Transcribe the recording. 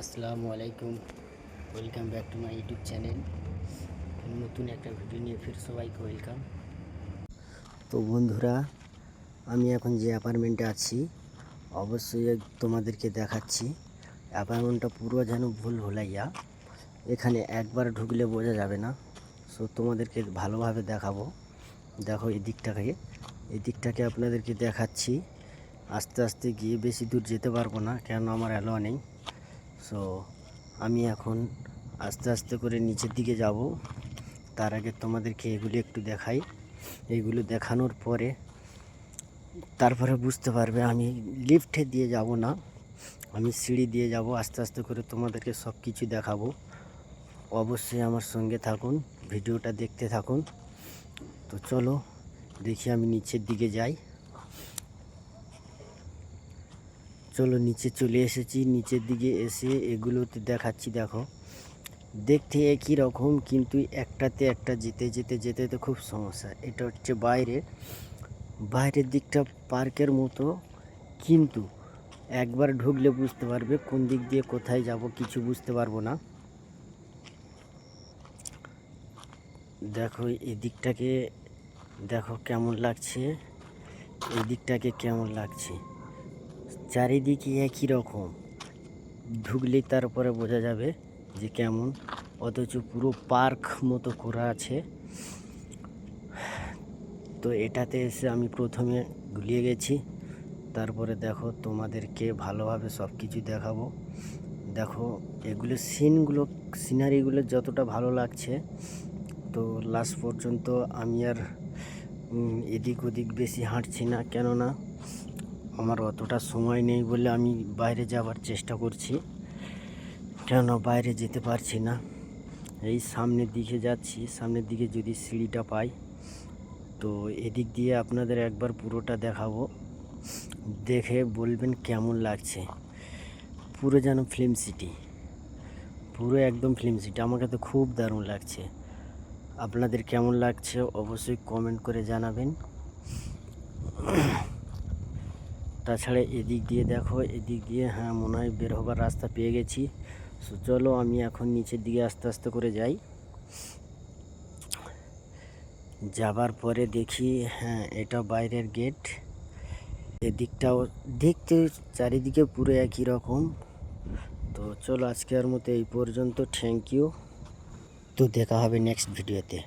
আসসালামু আলাইকুম। Welcome back to my YouTube channel নতুন একটা ভিডিও নিয়ে ফের সবাইকে ওয়েলকাম তো বন্ধুরা, আমি এখন যে অ্যাপার্টমেন্টে আছি, অবশ্যই তোমাদেরকে দেখাচ্ছি। অ্যাপার্টমেন্টটা পুরো যেন ভুল ভুলাইয়া, এখানে একবার ঢুকলে বোঝা যাবে না। সো তোমাদেরকে ভালোভাবে দেখাবো। দেখো এই দিকটাকে এই দিকটাকে আপনাদেরকে দেখাচ্ছি। আস্তে আস্তে গিয়ে বেশি দূর যেতে পারব না কেন আমার অ্যালোয়া নেই। সো আমি এখন আস্তে আস্তে করে নিচের দিকে যাব। তার আগে তোমাদেরকে এগুলি একটু দেখাই। এইগুলো দেখানোর পরে তারপরে বুঝতে পারবে আমি লিফটে দিয়ে যাব না। আমি সিঁড়ি দিয়ে যাব, আস্তে আস্তে করে তোমাদেরকে সব কিছু দেখাবো। অবশ্যই আমার সঙ্গে থাকুন, ভিডিওটা দেখতে থাকুন। তো চলো, দেখি আমি নিচের দিকে যাই। চলো নিচে চলে এসেছি, নিচের দিকে এসে এগুলোতে দেখাচ্ছি, দেখো। দেখতে একই রকম, কিন্তু একটাতে একটা যেতে যেতে যেতে তো খুব সমস্যা। এটা হচ্ছে বাইরে। বাইরের দিকটা পার্কের মতো, কিন্তু একবার ঢুকলে বুঝতে পারবে কোন দিক দিয়ে কোথায় যাব, কিছু বুঝতে পারব না। দেখো, এই দিকটাকে, দেখো কেমন লাগছে, এই দিকটাকে কেমন লাগছে। চারিদিকে একই রকম। ঢুকলে তারপরে বোঝা যাবে যে কেমন, অথচ পুরো পার্ক মতো করা আছে। তো এটাতে এসে আমি প্রথমে গুলিয়ে গেছি। তারপরে দেখো তোমাদেরকে ভালোভাবে সব কিছু দেখাবো। দেখো, এগুলো সিনগুলো, সিনারিগুলো যতটা ভালো লাগছে, তো লাস্ট পর্যন্ত আমি আর এদিক ওদিক বেশি হাঁটছি না। কেননা আমার অতটা সময় নেই বলে আমি বাইরে যাওয়ার চেষ্টা করছি। কেন বাইরে যেতে পারছি না? এই সামনের দিকে যাচ্ছি, সামনের দিকে যদি সিঁড়িটা পাই, তো এদিক দিয়ে আপনাদের একবার পুরোটা দেখাবো। দেখে বলবেন কেমন লাগছে। পুরো যেন ফিল্ম সিটি। পুরো একদম ফিল্ম সিটি। আমাকে তো খুব দারুণ লাগছে। আপনাদের কেমন লাগছে অবশ্যই কমেন্ট করে জানাবেন। তাছাড়া এদিক দিয়ে দেখো, এদিক দিয়ে হ্যাঁ মনে হয় বের হবার রাস্তা পেয়ে গেছি। সো চলো আমি এখন নিচের দিকে আস্তে আস্তে করে যাই। যাবার পরে দেখি হ্যাঁ এটা বাইরের গেট এদিকটাও দেখতে চারিদিকে পুরো একই রকম। তো চলো আজকের মতো এই পর্যন্ত। থ্যাংক ইউ তো দেখা হবে নেক্সট ভিডিওতে